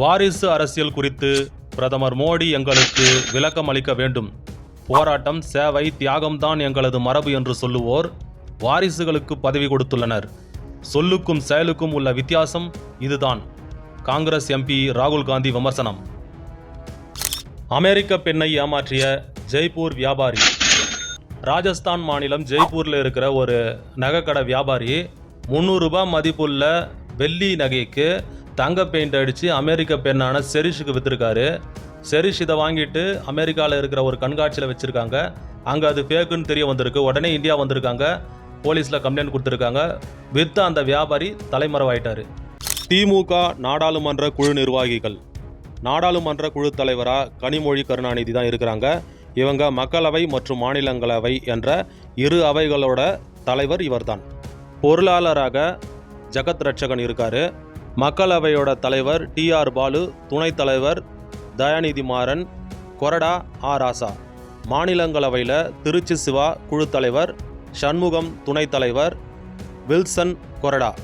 வாரிசு அரசியல் குறித்து பிரதமர் மோடி எங்களுக்கு விளக்கம் அளிக்க வேண்டும். போராட்டம் சேவை தியாகம்தான் எங்களது மரபு என்று சொல்லுவோர் வாரிசுகளுக்கு பதவி கொடுத்துள்ளனர். சொல்லுக்கும் செயலுக்கும் உள்ள வித்தியாசம் இதுதான். காங்கிரஸ் எம்பி ராகுல் காந்தி விமர்சனம். அமெரிக்க பெண்ணை ஏமாற்றிய ஜெய்ப்பூர் வியாபாரி. ராஜஸ்தான் மாநிலம் ஜெய்ப்பூரில் இருக்கிற ஒரு நகைக்கடை வியாபாரி முந்நூறுரூபா மதிப்புள்ள வெள்ளி நகைக்கு தங்க பெயிண்ட் அடித்து அமெரிக்க பெண்ணான செரிஷுக்கு விற்றுருக்காரு செரிஷ் இதை வாங்கிட்டு அமெரிக்காவில் இருக்கிற ஒரு கண்காட்சியில் வச்சுருக்காங்க. அங்கே அது ஃபேக்குன்னு தெரிய வந்திருக்கு. உடனே இந்தியா வந்திருக்காங்க. போலீஸில் கம்ப்ளைண்ட் கொடுத்துருக்காங்க. வித்த அந்த வியாபாரி தலைமறைவாயிட்டார். திமுக நாடாளுமன்ற குழு நிர்வாகிகள். நாடாளுமன்ற குழு தலைவராக கனிமொழி கருணாநிதி தான் இருக்கிறாங்க. இவங்க மக்களவை மற்றும் மாநிலங்களவை என்ற இரு அவைகளோட தலைவர் இவர்தான். பொருளாளராக ஜெகத் ரட்சகன் இருக்கார். மக்களவையோட தலைவர் டிஆர் பாலு துணைத் தலைவர் தயாநிதி மாறன் கொரடா ஆ. ராசா. மாநிலங்களவையில் திருச்சி சிவா குழு தலைவர் சண்முகம் துணைத் தலைவர் வில்சன் கொரடா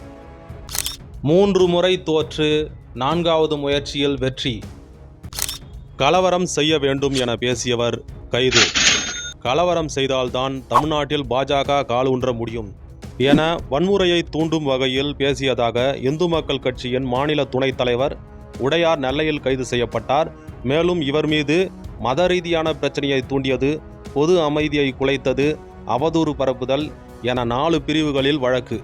மூன்று முறை தோற்று நான்காவது முயற்சியில் வெற்றி. கலவரம் செய்ய வேண்டும் என பேசியவர் கைது. கலவரம் செய்தால்தான் தமிழ்நாட்டில் பாஜக கால் ஊன்ற முடியும். என வன்முறையை தூண்டும் வகையில் பேசியதாக இந்து மக்கள் கட்சியின் மாநில துணைத் தலைவர் உடையார் நெல்லையில் கைது செய்யப்பட்டார். மேலும் இவர் மீது மத ரீதியான பிரச்சனையை தூண்டியது பொது அமைதியை குலைத்தது அவதூறு பரப்புதல் என நாலு பிரிவுகளில் வழக்கு.